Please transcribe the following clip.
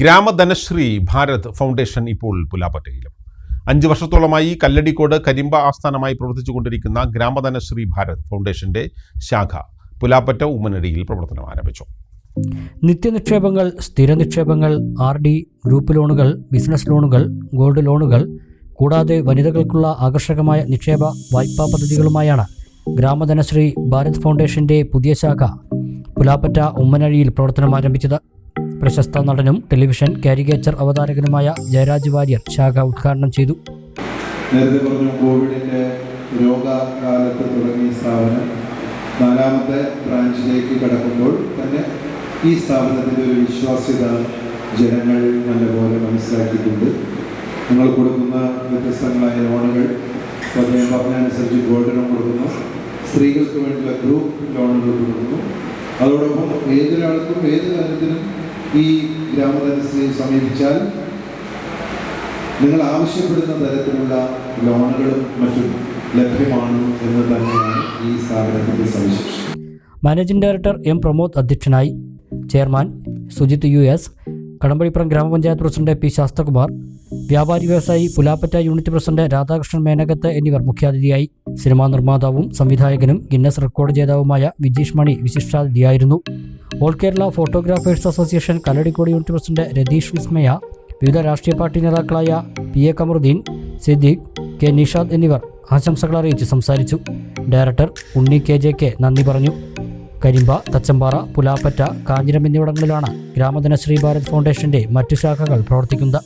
ഗ്രാമധനശ്രീ Bharat foundation ഇപ്പോൾ പുലാപ്പറ്റയിലും. അഞ്ച് വർഷത്തോളമായി കല്ലടിക്കോട് കരിമ്പ ആസ്ഥാനമായി പ്രവർത്തിച്ചു കൊണ്ടിരിക്കുന്ന ഗ്രാമധനശ്രീ ഭാരത് ഫൗണ്ടേഷന്റെ ശാഖ പുലാപ്പറ്റ ഉമ്മനടിയിൽ പ്രവർത്തനം ആരംഭിച്ചു. നിത്യനിക്ഷേപങ്ങൾ സ്ഥിര നിക്ഷേപങ്ങൾ ആർ ഡി ഗ്രൂപ്പ് ലോണുകൾ ബിസിനസ് ലോണുകൾ ഗോൾഡ് ലോണുകൾ കൂടാതെ വനിതകൾക്കുള്ള ആകർഷകമായ നിക്ഷേപ വായ്പാ പദ്ധതികളുമായാണ് ഗ്രാമധനശ്രീ ഭാരത് ഫൗണ്ടേഷന്റെ പുതിയ ശാഖ പുലാപ്പറ്റ ഉമ്മനഴിയിൽ പ്രവർത്തനം ആരംഭിച്ചത്. പ്രശസ്ത നടനും ടെലിവിഷൻ കാരിക്കേച്ചർ അവതാരകനുമായ ജയരാജ് വാര്യർ ശാഖ ഉദ്ഘാടനം ചെയ്തു. നേരത്തെ പറഞ്ഞു കോവിഡിന്റെ രോഗകാലത്ത് തുടങ്ങിയ സ്ഥാപനം നാലാമത്തെ ബ്രാഞ്ചിലേക്ക് കടക്കുമ്പോൾ തന്നെ ഈ സ്ഥാപനത്തിന്റെ ഒരു വിശ്വാസ്യത ജനങ്ങൾ നല്ലപോലെ മനസ്സിലാക്കിയിട്ടുണ്ട്. നിങ്ങൾ കൊടുക്കുന്ന വ്യത്യസ്തങ്ങളായ ലോണുകൾ അദ്ദേഹം പറഞ്ഞതനുസരിച്ച് ഗോൾഡ് ലോൺ കൊടുക്കുന്നു. സ്ത്രീകൾക്ക് വേണ്ടിയുള്ള ഗ്രൂപ്പ് ലോണുകൾ കൊടുക്കുന്നു. അതോടൊപ്പം ഏതൊരാൾക്കും ഏത് കാര്യത്തിനും ഈ ഗ്രാമപഞ്ചായത്തിനെ സമീപിച്ചാൽ നിങ്ങൾ ആവശ്യപ്പെടുന്ന തരത്തിലുള്ള ലോണുകളും മറ്റും ലഭ്യമാണ് എന്ന് തന്നെയാണ് ഈ സ്ഥാപനത്തിന്റെ സവിശേഷം മാനേജിംഗ് ഡയറക്ടർ എം പ്രമോദ് അധ്യക്ഷനായി. Chairman Sujith U S. Kadambazhipuram ഗ്രാമപഞ്ചായത്ത് പ്രസിഡന്റ് പി ശാസ്തകുമാർ. വ്യാപാരി വ്യവസായി പുലാപ്പറ്റ യൂണിറ്റ് പ്രസിഡന്റ് രാധാകൃഷ്ണൻ മേനകത്ത് എന്നിവർ മുഖ്യാതിഥിയായി. സിനിമാ നിർമ്മാതാവും സംവിധായകനും ഗിന്നസ് റെക്കോർഡ് ജേതാവുമായ Vijeesh Mani വിശിഷ്ടാതിഥിയായിരുന്നു. All Kerala photographers association Kalladikode unit president Ratheesh Vismaya വിവിധ രാഷ്ട്രീയ പാർട്ടി നേതാക്കളായ P A Kamaruddeen Siddique K Nishad എന്നിവർ ആശംസകൾ അറിയിച്ച് സംസാരിച്ചു. Director Unni K J K നന്ദി പറഞ്ഞു. കരിമ്പ തച്ചമ്പാറ പുലാപ്പറ്റ കാഞ്ഞിരം എന്നിവിടങ്ങളിലാണ് ഗ്രാമധന ഭാരത് ഫൗണ്ടേഷന്റെ മറ്റു ശാഖകൾ പ്രവർത്തിക്കുന്നത്.